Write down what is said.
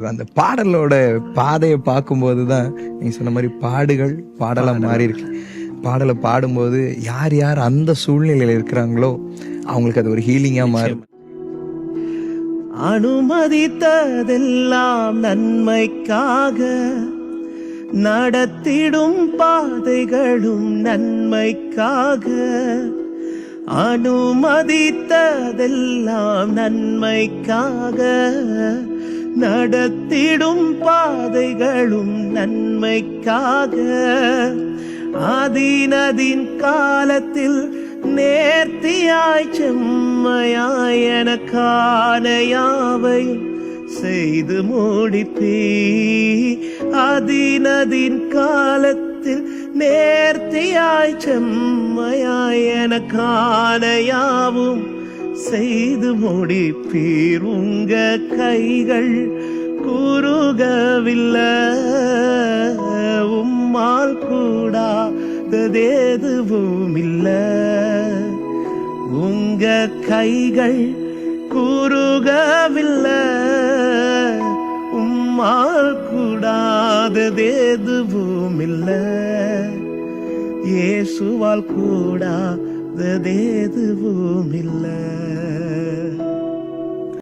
அந்த பாடலோட பாதையை பார்க்கும்போது தான் நீங்க சொன்ன மாதிரி பாடுகள் பாடலா மாறி இருக்கு பாடலை பாடும்போது யார் யார் அந்த சூழ்நிலையில இருக்கிறாங்களோ அவங்களுக்கு அது ஒரு ஹீலிங்கா மாறும். அனுமதித்ததெல்லாம் நன்மைக்காக நடத்திடும் பாதைகளும் நன்மைக்காக அனுமதித்ததெல்லாம் நன்மைக்காக நடத்திடும் பாதைகளும் நன்மைக்காக. ஆதீனதின் காலத்தில் நேர்த்தியாய் செம்மையாய் எனக்கான யாவை செய்து முடித்தீ அதினதின் காலத்தில் நேர்த்தியாய் செம்மையாய் எனக்கான யாவும் செய்து முடிப்பீர் உங்க கைகள் குறுகவில்லை. உம்மால் கூடாததேதுவும் இல்ல உங்க கைகள் குறுகவில்லை. உம்மால் கூடாததேதுவும் இல்ல இயேசுவால் கூடாததேதுவும் இல்லை